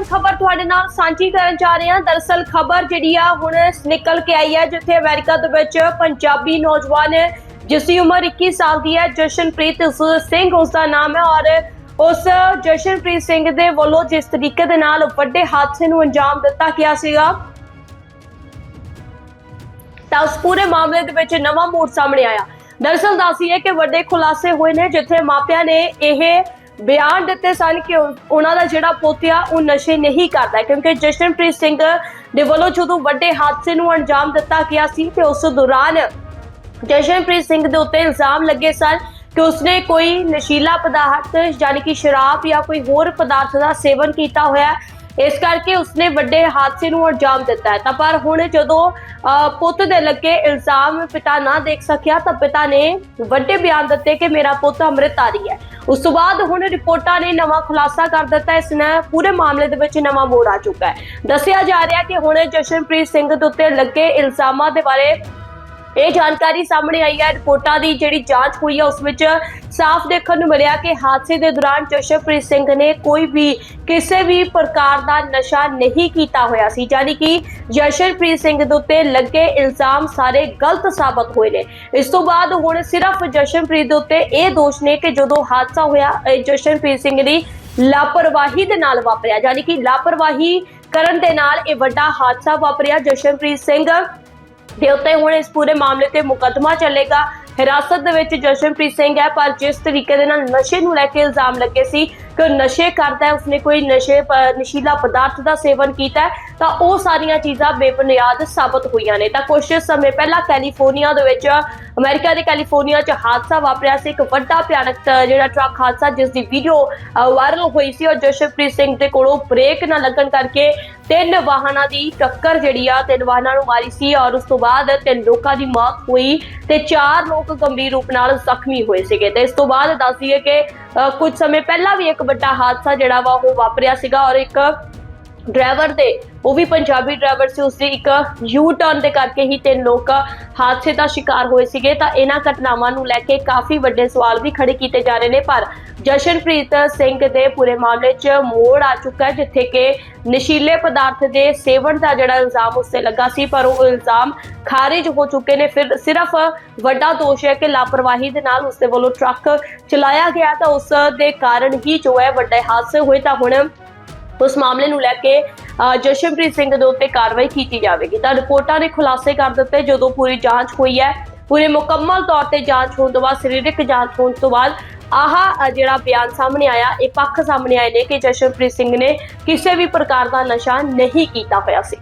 ਅਹਿਮ ਖਬਰ ਤੁਹਾਡੇ ਨਾਲ ਸਾਂਝੀ ਕਰਨ ਜਾ ਰਹੇ ਹਾਂ। ਦਰਅਸਲ ਖਬਰ ਜਿਹੜੀ ਆ ਹੁਣ ਨਿਕਲ ਕੇ ਆਈ ਹੈ, ਜਿੱਥੇ ਅਮਰੀਕਾ ਦੇ ਵਿੱਚ ਪੰਜਾਬੀ ਨੌਜਵਾਨ ਜਿਸ ਦੀ ਉਮਰ 21 ਸਾਲ ਦੀ ਹੈ, ਜਸ਼ਨਪ੍ਰੀਤ ਸਿੰਘ ਉਸ ਦਾ ਨਾਮ ਹੈ ਔਰ ਉਸ ਜਸ਼ਨਪ੍ਰੀਤ ਸਿੰਘ ਦੇ ਵੱਲੋਂ ਜਿਸ ਤਰੀਕੇ ਦੇ ਨਾਲ ਵੱਡੇ ਹਾਦਸੇ ਨੂੰ ਅੰਜਾਮ ਦਿੱਤਾ ਗਿਆ ਸੀਗਾ। ਤਾਂ ਉਸ ਪੂਰੇ ਮਾਮਲੇ ਦੇ ਵਿੱਚ ਨਵਾਂ ਮੋੜ ਸਾਹਮਣੇ ਆਇਆ। ਦਰਸਲ ਦੱਸੀਏ ਕਿ ਵੱਡੇ ਖੁਲਾਸੇ ਹੋਏ ਨੇ, ਜਿੱਥੇ ਮਾਪਿਆਂ ਨੇ ਇਹ ਬਿਆਨ ਦਿੱਤੇ ਸਨ ਕਿ ਉਹਨਾਂ ਦਾ ਜਿਹੜਾ ਪੋਤਿਆ ਉਹ ਨਸ਼ੇ ਨਹੀਂ ਕਰਦਾ ਕਿਉਂਕਿ ਜਸ਼ਨਪ੍ਰੀਤ ਸਿੰਘ ਦੇ ਵੱਲੋਂ ਜਦੋਂ ਵੱਡੇ ਹਾਦਸੇ ਨੂੰ ਅੰਜਾਮ ਦਿੱਤਾ ਗਿਆ ਸੀ ਤੇ ਉਸ ਦੌਰਾਨ ਜਸ਼ਨਪ੍ਰੀਤ ਸਿੰਘ ਦੇ ਉੱਤੇ ਇਲਜ਼ਾਮ ਲੱਗੇ ਸਨ ਕਿ ਉਸਨੇ ਕੋਈ ਨਸ਼ੀਲਾ ਪਦਾਰਥ ਯਾਨੀ ਕਿ ਸ਼ਰਾਬ ਜਾਂ ਕੋਈ ਹੋਰ ਪਦਾਰਥ ਦਾ ਸੇਵਨ ਕੀਤਾ ਹੋਇਆ ਇਸ ਕਰਕੇ ਉਸਨੇ ਵੱਡੇ ਹਾਦਸੇ ਨੂੰ ਅੰਜਾਮ ਦਿੱਤਾ ਹੈ। ਤਾਂ ਪਰ ਹੁਣ ਜਦੋਂ ਪੁੱਤ ਦੇ ਲੱਗੇ ਇਲਜ਼ਾਮ ਪਿਤਾ ਨਾ ਦੇਖ ਸਕਿਆ, ਤਾਂ ਪਿਤਾ ਨੇ ਵੱਡੇ ਬਿਆਨ ਦਿੱਤੇ ਕਿ ਮੇਰਾ ਪੁੱਤ ਅੰਮ੍ਰਿਤਧਾਰੀ ਹੈ। ਉਸ ਤੋਂ ਬਾਅਦ ਹੁਣ ਰਿਪੋਰਟਾਂ ਨੇ ਨਵਾਂ ਖੁਲਾਸਾ ਕਰ ਦਿੱਤਾ ਇਸ ਨਾਲ ਪੂਰੇ ਮਾਮਲੇ ਦੇ ਵਿੱਚ ਨਵਾਂ ਮੋੜ ਆ ਚੁੱਕਾ ਹੈ। ਦੱਸਿਆ ਜਾ ਰਿਹਾ ਕਿ ਹੁਣ ਜਸ਼ਨਪ੍ਰੀਤ ਸਿੰਘ ਦੇ ਉੱਤੇ ਲੱਗੇ ਇਲਜ਼ਾਮਾਂ ਦੇ ਬਾਰੇ ਇਹ ਜਾਣਕਾਰੀ ਸਾਹਮਣੇ ਆਈ ਹੈ। ਰਿਪੋਰਟਾਂ ਦੀ ਜਿਹੜੀ ਜਾਂਚ ਹੋਈ ਹੈ, ਉਸ ਵਿੱਚ ਸਾਫ਼ ਦੇਖਣ ਨੂੰ ਮਿਲਿਆ ਕਿ ਹਾਦਸੇ ਦੇ ਦੌਰਾਨ ਜਸ਼ਨਪ੍ਰੀਤ ਸਿੰਘ ਨੇ ਕੋਈ ਵੀ ਕਿਸੇ ਵੀ ਪ੍ਰਕਾਰ ਦਾ ਨਸ਼ਾ ਨਹੀਂ ਕੀਤਾ ਹੋਇਆ ਸੀ। ਯਾਨੀ ਕਿ ਜਸ਼ਨਪ੍ਰੀਤ ਸਿੰਘ ਦੇ ਉੱਤੇ ਲੱਗੇ ਇਲਜ਼ਾਮ ਸਾਰੇ ਗਲਤ ਸਾਬਤ ਹੋਏ ਨੇ। ਇਸ ਤੋਂ ਬਾਅਦ ਹੁਣ ਸਿਰਫ ਜਸ਼ਨਪ੍ਰੀਤ ਦੇ ਉੱਤੇ ਇਹ ਦੋਸ਼ ਨੇ ਕਿ ਜਦੋਂ ਹਾਦਸਾ ਹੋਇਆ, ਇਹ ਜਸ਼ਨਪ੍ਰੀਤ ਸਿੰਘ ਦੀ ਲਾਪਰਵਾਹੀ ਦੇ ਨਾਲ ਵਾਪਰਿਆ। ਯਾਨੀ ਕਿ ਲਾਪਰਵਾਹੀ ਕਰਨ ਦੇ ਨਾਲ ਇਹ ਵੱਡਾ ਹਾਦਸਾ ਵਾਪਰਿਆ। ਜਸ਼ਨਪ੍ਰੀਤ ਸਿੰਘ ਦੇ ਉੱਤੇ ਹੁਣ ਇਸ ਪੂਰੇ ਮਾਮਲੇ ਤੇ ਮੁਕੱਦਮਾ ਚੱਲੇਗਾ। ਹਿਰਾਸਤ ਦੇ ਵਿੱਚ ਜਸ਼ਨਪ੍ਰੀਤ ਸਿੰਘ ਹੈ, ਪਰ ਜਿਸ ਤਰੀਕੇ ਦੇ ਨਾਲ ਨਸ਼ੇ ਨੂੰ ਲੈ ਕੇ ਇਲਜ਼ਾਮ ਲੱਗੇ ਸੀ ਕਿ ਨਸ਼ੇ ਕਰਦਾ ਹੈ, ਉਸਨੇ ਕੋਈ ਨਸ਼ੇ ਨਸ਼ੀਲਾ ਪਦਾਰਥ ਦਾ ਸੇਵਨ ਕੀਤਾ ਤਾਂ ਉਹ ਸਾਰੀਆਂ ਚੀਜ਼ਾਂ ਬੇਬੁਨਿਆਦ ਸਾਬਤ ਹੋਈਆਂ ਨੇ। ਤਾਂ ਕੁਝ ਸਮੇਂ ਪਹਿਲਾਂ ਕੈਲੀਫੋਰਨੀਆ ਦੇ ਵਿੱਚ, ਅਮਰੀਕਾ ਦੇ ਕੈਲੀਫੋਰਨੀਆ 'ਚ ਹਾਦਸਾ ਵਾਪਰਿਆ ਸੀ। ਇੱਕ ਵੱਡਾ ਭਿਆਨਕ ਜਿਹੜਾ ਟਰੱਕ ਹਾਦਸਾ ਜਿਸ ਦੀ ਵੀਡੀਓ ਵਾਇਰਲ ਹੋਈ ਸੀ ਔਰ ਜਸ਼ਨਪ੍ਰੀਤ ਸਿੰਘ ਦੇ ਕੋਲੋਂ ਬ੍ਰੇਕ ਨਾ ਲੱਗਣ ਕਰਕੇ ਤਿੰਨ ਵਾਹਨਾਂ ਦੀ ਟੱਕਰ ਜਿਹੜੀ ਆ ਤਿੰਨ ਵਾਹਨਾਂ ਨੂੰ ਮਾਰੀ ਸੀ ਔਰ ਉਸ ਤੋਂ ਬਾਅਦ ਤਿੰਨ ਲੋਕਾਂ ਦੀ ਮੌਤ ਹੋਈ ਤੇ ਚਾਰ ਲੋਕ ਗੰਭੀਰ ਰੂਪ ਨਾਲ ਜ਼ਖਮੀ ਹੋਏ ਸੀਗੇ। ਤੇ ਇਸ ਤੋਂ ਬਾਅਦ ਦੱਸ ਦਈਏ ਕਿ ਅ, ਕੁਝ ਸਮੇਂ ਪਹਿਲਾਂ ਵੀ ਇੱਕ ਵੱਡਾ ਹਾਦਸਾ ਜਿਹੜਾ ਵਾ ਉਹ ਵਾਪਰਿਆ ਸੀਗਾ ਔਰ ਇੱਕ ਡਰਾਈਵਰ ਦੇ, ਉਹ ਵੀ ਪੰਜਾਬੀ ਡਰਾਈਵਰ ਸੀ, ਉਸਦੀ ਇੱਕ ਯੂ ਟਰਨ ਦੇ ਕਰਕੇ ਹੀ ਤਿੰਨ ਲੋਕ ਹਾਦਸੇ ਦਾ ਸ਼ਿਕਾਰ ਹੋਏ ਸੀਗੇ। ਤਾਂ ਇਹਨਾਂ ਘਟਨਾਵਾਂ ਨੂੰ ਲੈ ਕੇ ਕਾਫੀ ਵੱਡੇ ਸਵਾਲ ਵੀ ਖੜੇ ਕੀਤੇ ਜਾ ਰਹੇ ਨੇ, ਪਰ ਜਸ਼ਨਪ੍ਰੀਤ ਸਿੰਘ ਦੇ ਪੂਰੇ ਮਾਮਲੇ 'ਚ ਮੋੜ ਆ ਚੁੱਕਾ ਹੈ, ਜਿੱਥੇ ਕਿ ਨਸ਼ੀਲੇ ਪਦਾਰਥ ਦੇ ਸੇਵਨ ਦਾ ਜਿਹੜਾ ਇਲਜ਼ਾਮ ਉਸ ਤੇ ਲੱਗਾ ਸੀ, ਪਰ ਉਹ ਇਲਜ਼ਾਮ ਖਾਰਿਜ ਹੋ ਚੁੱਕੇ ਨੇ। ਫਿਰ ਸਿਰਫ ਵੱਡਾ ਦੋਸ਼ ਹੈ ਕਿ ਲਾਪਰਵਾਹੀ ਦੇ ਨਾਲ ਉਸ ਦੇ ਵੱਲੋਂ ਟਰੱਕ ਚਲਾਇਆ ਗਿਆ, ਤਾਂ ਉਸ ਦੇ ਕਾਰਨ ਹੀ ਜੋ ਹੈ ਵੱਡੇ ਹਾਦਸੇ ਹੋਏ। ਤਾਂ ਹੁਣ ਉਸ ਮਾਮਲੇ ਨੂੰ ਲੈ ਕੇ ਅ, ਜਸ਼ਨਪ੍ਰੀਤ ਸਿੰਘ ਦੇ ਉੱਤੇ ਕਾਰਵਾਈ ਕੀਤੀ ਜਾਵੇਗੀ। ਤਾਂ ਰਿਪੋਰਟਾਂ ਨੇ ਖੁਲਾਸੇ ਕਰ ਦਿੱਤੇ ਜਦੋਂ ਪੂਰੀ ਜਾਂਚ ਹੋਈ ਹੈ ਪੂਰੇ ਮੁਕੰਮਲ ਤੌਰ ਤੇ ਜਾਂਚ ਹੋਣ ਤੋਂ ਬਾਅਦ ਸਰੀਰਕ ਜਾਂਚ ਹੋਣ ਤੋਂ ਬਾਅਦ ਆਹ ਜਿਹੜਾ ਬਿਆਨ ਸਾਹਮਣੇ ਆਇਆ ਇਹ ਪੱਖ ਸਾਹਮਣੇ ਆਏ ਨੇ ਕਿ ਜਸ਼ਨਪ੍ਰੀਤ ਸਿੰਘ ਨੇ ਕਿਸੇ ਵੀ ਪ੍ਰਕਾਰ ਦਾ ਨਸ਼ਾ ਨਹੀਂ ਕੀਤਾ ਹੋਇਆ ਸੀ।